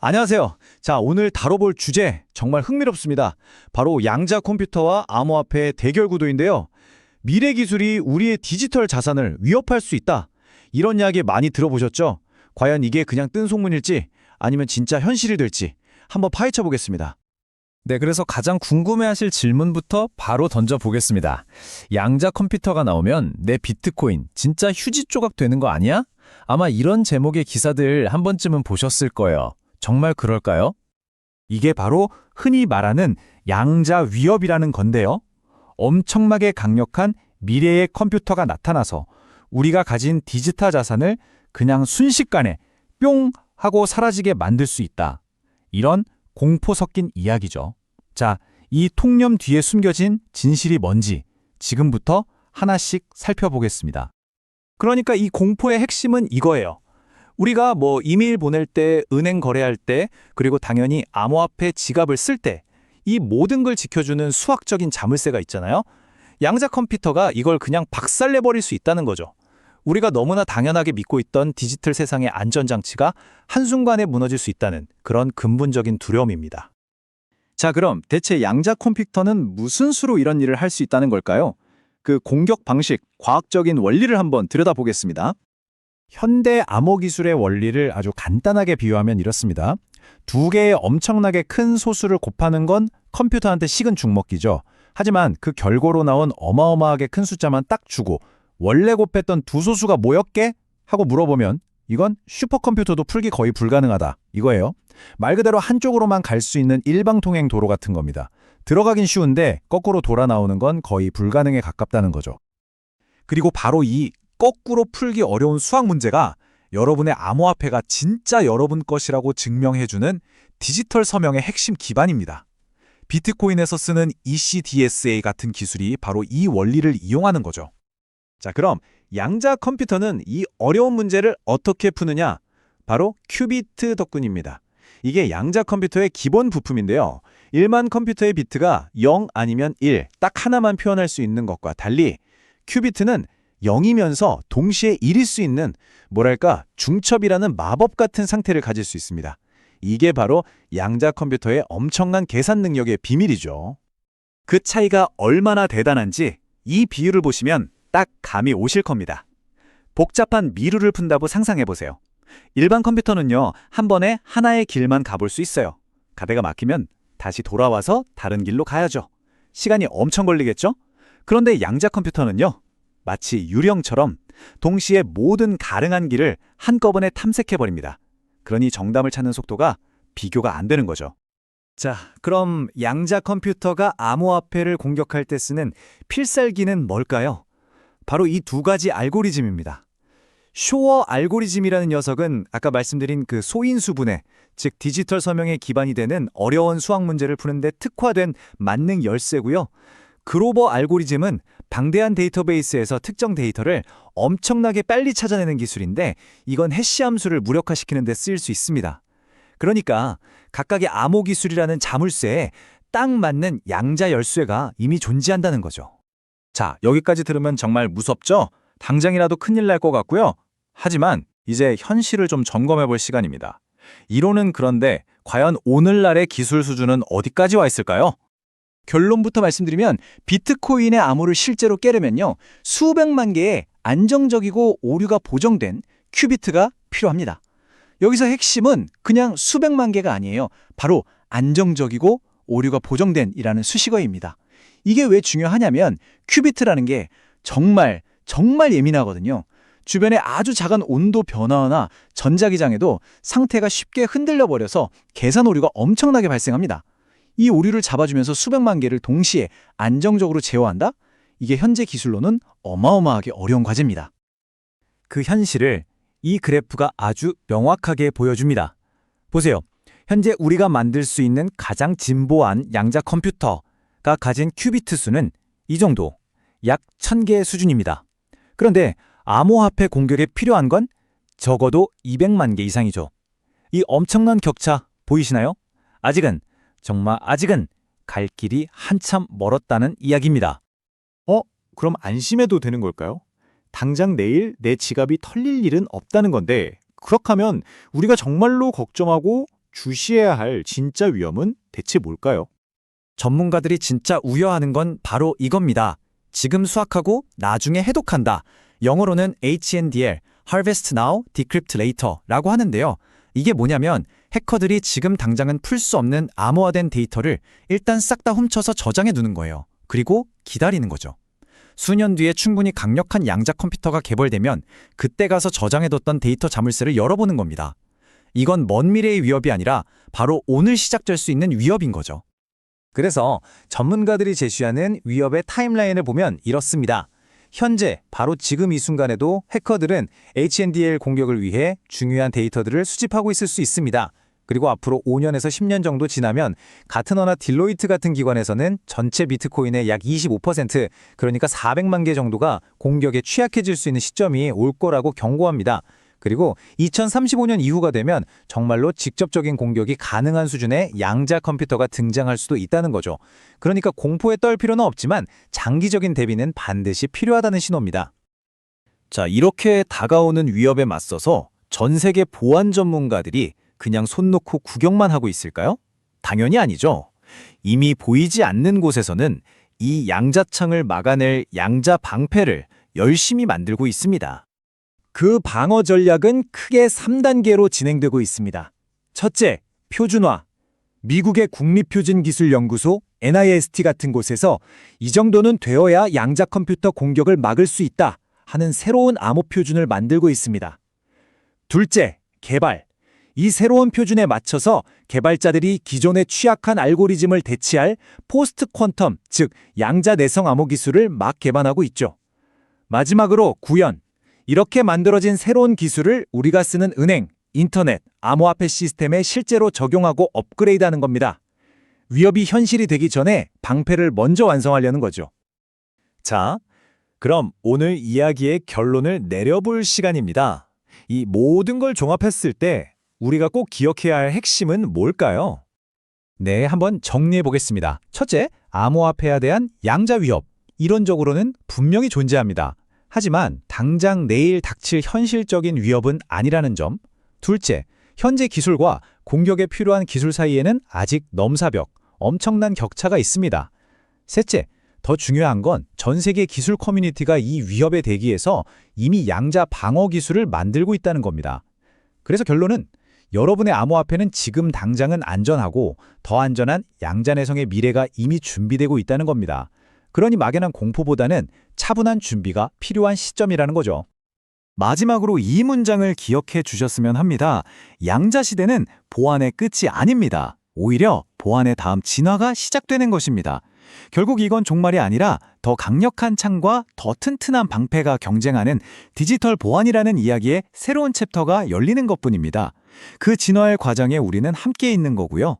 안녕하세요. 자, 오늘 다뤄볼 주제 정말 흥미롭습니다. 바로 양자 컴퓨터와 암호화폐의 대결 구도인데요. 미래 기술이 우리의 디지털 자산을 위협할 수 있다. 이런 이야기 많이 들어보셨죠? 과연 이게 그냥 뜬 소문일지 아니면 진짜 현실이 될지 한번 파헤쳐 보겠습니다. 네, 그래서 가장 궁금해하실 질문부터 바로 던져보겠습니다. 양자 컴퓨터가 나오면 내 비트코인 진짜 휴지 조각 되는 거 아니야? 아마 이런 제목의 기사들 한 번쯤은 보셨을 거예요. 정말 그럴까요? 이게 바로 흔히 말하는 양자 위협이라는 건데요. 엄청나게 강력한 미래의 컴퓨터가 나타나서 우리가 가진 디지털 자산을 그냥 순식간에 뿅 하고 사라지게 만들 수 있다. 이런 공포 섞인 이야기죠. 자, 이 통념 뒤에 숨겨진 진실이 뭔지 지금부터 하나씩 살펴보겠습니다. 그러니까 이 공포의 핵심은 이거예요. 우리가 뭐 이메일 보낼 때, 은행 거래할 때, 그리고 당연히 암호화폐 지갑을 쓸 때, 이 모든 걸 지켜주는 수학적인 자물쇠가 있잖아요. 양자 컴퓨터가 이걸 그냥 박살내버릴 수 있다는 거죠. 우리가 너무나 당연하게 믿고 있던 디지털 세상의 안전장치가 한순간에 무너질 수 있다는 그런 근본적인 두려움입니다. 자, 그럼 대체 양자 컴퓨터는 무슨 수로 이런 일을 할 수 있다는 걸까요? 그 공격 방식, 과학적인 원리를 한번 들여다보겠습니다. 현대 암호 기술의 원리를 아주 간단하게 비유하면 이렇습니다. 두 개의 엄청나게 큰 소수를 곱하는 건 컴퓨터한테 식은 죽먹기죠. 하지만 그 결과로 나온 어마어마하게 큰 숫자만 딱 주고 원래 곱했던 두 소수가 뭐였게? 하고 물어보면 이건 슈퍼컴퓨터도 풀기 거의 불가능하다 이거예요. 말 그대로 한쪽으로만 갈 수 있는 일방통행 도로 같은 겁니다. 들어가긴 쉬운데 거꾸로 돌아 나오는 건 거의 불가능에 가깝다는 거죠. 그리고 바로 이 거꾸로 풀기 어려운 수학 문제가 여러분의 암호화폐가 진짜 여러분 것이라고 증명해주는 디지털 서명의 핵심 기반입니다. 비트코인에서 쓰는 ECDSA 같은 기술이 바로 이 원리를 이용하는 거죠. 자, 그럼 양자 컴퓨터는 이 어려운 문제를 어떻게 푸느냐? 바로 큐비트 덕분입니다. 이게 양자 컴퓨터의 기본 부품인데요. 일반 컴퓨터의 비트가 0 아니면 1, 딱 하나만 표현할 수 있는 것과 달리 큐비트는 0이면서 동시에 1일 수 있는 뭐랄까 중첩이라는 마법 같은 상태를 가질 수 있습니다. 이게 바로 양자 컴퓨터의 엄청난 계산 능력의 비밀이죠. 그 차이가 얼마나 대단한지 이 비율을 보시면 딱 감이 오실 겁니다. 복잡한 미루를 푼다고 상상해 보세요. 일반 컴퓨터는요, 한 번에 하나의 길만 가볼 수 있어요. 가대가 막히면 다시 돌아와서 다른 길로 가야죠. 시간이 엄청 걸리겠죠? 그런데 양자 컴퓨터는요, 마치 유령처럼 동시에 모든 가능한 길을 한꺼번에 탐색해버립니다. 그러니 정답을 찾는 속도가 비교가 안 되는 거죠. 자, 그럼 양자 컴퓨터가 암호화폐를 공격할 때 쓰는 필살기는 뭘까요? 바로 이 두 가지 알고리즘입니다. 쇼어 알고리즘이라는 녀석은 아까 말씀드린 그 소인수분해, 즉 디지털 서명의 기반이 되는 어려운 수학 문제를 푸는데 특화된 만능 열쇠고요. 그로버 알고리즘은 방대한 데이터베이스에서 특정 데이터를 엄청나게 빨리 찾아내는 기술인데 이건 해시 함수를 무력화시키는 데 쓰일 수 있습니다. 그러니까 각각의 암호 기술이라는 자물쇠에 딱 맞는 양자 열쇠가 이미 존재한다는 거죠. 자, 여기까지 들으면 정말 무섭죠? 당장이라도 큰일 날 것 같고요. 하지만 이제 현실을 좀 점검해 볼 시간입니다. 이론은 그런데 과연 오늘날의 기술 수준은 어디까지 와 있을까요? 결론부터 말씀드리면 비트코인의 암호를 실제로 깨려면요. 수백만 개의 안정적이고 오류가 보정된 큐비트가 필요합니다. 여기서 핵심은 그냥 수백만 개가 아니에요. 바로 안정적이고 오류가 보정된 이라는 수식어입니다. 이게 왜 중요하냐면 큐비트라는 게 정말 정말 예민하거든요. 주변에 아주 작은 온도 변화나 전자기장에도 상태가 쉽게 흔들려 버려서 계산 오류가 엄청나게 발생합니다. 이 오류를 잡아주면서 수백만 개를 동시에 안정적으로 제어한다? 이게 현재 기술로는 어마어마하게 어려운 과제입니다. 그 현실을 이 그래프가 아주 명확하게 보여줍니다. 보세요. 현재 우리가 만들 수 있는 가장 진보한 양자 컴퓨터가 가진 큐비트 수는 이 정도, 약 1000개의 수준입니다. 그런데 암호화폐 공격에 필요한 건 적어도 200만 개 이상이죠. 이 엄청난 격차 보이시나요? 아직은 정말 아직은 갈 길이 한참 멀었다는 이야기입니다. 어? 그럼 안심해도 되는 걸까요? 당장 내일 내 지갑이 털릴 일은 없다는 건데 그렇다면 우리가 정말로 걱정하고 주시해야 할 진짜 위험은 대체 뭘까요? 전문가들이 진짜 우려하는 건 바로 이겁니다. 지금 수확하고 나중에 해독한다. 영어로는 HNDL, Harvest Now, Decrypt Later라고 하는데요. 이게 뭐냐면 해커들이 지금 당장은 풀 수 없는 암호화된 데이터를 일단 싹 다 훔쳐서 저장해 두는 거예요. 그리고 기다리는 거죠. 수년 뒤에 충분히 강력한 양자 컴퓨터가 개발되면 그때 가서 저장해뒀던 데이터 자물쇠를 열어보는 겁니다. 이건 먼 미래의 위협이 아니라 바로 오늘 시작될 수 있는 위협인 거죠. 그래서 전문가들이 제시하는 위협의 타임라인을 보면 이렇습니다. 현재 바로 지금 이 순간에도 해커들은 HNDL 공격을 위해 중요한 데이터들을 수집하고 있을 수 있습니다. 그리고 앞으로 5년에서 10년 정도 지나면 가트너나 딜로이트 같은 기관에서는 전체 비트코인의 약 25% 그러니까 400만 개 정도가 공격에 취약해질 수 있는 시점이 올 거라고 경고합니다. 그리고 2035년 이후가 되면 정말로 직접적인 공격이 가능한 수준의 양자 컴퓨터가 등장할 수도 있다는 거죠. 그러니까 공포에 떨 필요는 없지만 장기적인 대비는 반드시 필요하다는 신호입니다. 자, 이렇게 다가오는 위협에 맞서서 전 세계 보안 전문가들이 그냥 손 놓고 구경만 하고 있을까요? 당연히 아니죠. 이미 보이지 않는 곳에서는 이 양자창을 막아낼 양자 방패를 열심히 만들고 있습니다. 그 방어 전략은 크게 3단계로 진행되고 있습니다. 첫째, 표준화. 미국의 국립표준기술연구소 NIST 같은 곳에서 이 정도는 되어야 양자 컴퓨터 공격을 막을 수 있다 하는 새로운 암호 표준을 만들고 있습니다. 둘째, 개발. 이 새로운 표준에 맞춰서 개발자들이 기존의 취약한 알고리즘을 대체할 포스트 퀀텀, 즉 양자 내성 암호 기술을 막 개발하고 있죠. 마지막으로 구현. 이렇게 만들어진 새로운 기술을 우리가 쓰는 은행, 인터넷, 암호화폐 시스템에 실제로 적용하고 업그레이드하는 겁니다. 위협이 현실이 되기 전에 방패를 먼저 완성하려는 거죠. 자, 그럼 오늘 이야기의 결론을 내려볼 시간입니다. 이 모든 걸 종합했을 때 우리가 꼭 기억해야 할 핵심은 뭘까요? 네, 한번 정리해 보겠습니다. 첫째, 암호화폐에 대한 양자 위협. 이론적으로는 분명히 존재합니다. 하지만 당장 내일 닥칠 현실적인 위협은 아니라는 점. 둘째, 현재 기술과 공격에 필요한 기술 사이에는 아직 넘사벽, 엄청난 격차가 있습니다. 셋째, 더 중요한 건 전 세계 기술 커뮤니티가 이 위협에 대기해서 이미 양자 방어 기술을 만들고 있다는 겁니다. 그래서 결론은 여러분의 암호화폐는 지금 당장은 안전하고 더 안전한 양자 내성의 미래가 이미 준비되고 있다는 겁니다. 그러니 막연한 공포보다는 차분한 준비가 필요한 시점이라는 거죠. 마지막으로 이 문장을 기억해 주셨으면 합니다. 양자 시대는 보안의 끝이 아닙니다. 오히려 보안의 다음 진화가 시작되는 것입니다. 결국 이건 종말이 아니라 더 강력한 창과 더 튼튼한 방패가 경쟁하는 디지털 보안이라는 이야기의 새로운 챕터가 열리는 것뿐입니다. 그 진화의 과정에 우리는 함께 있는 거고요.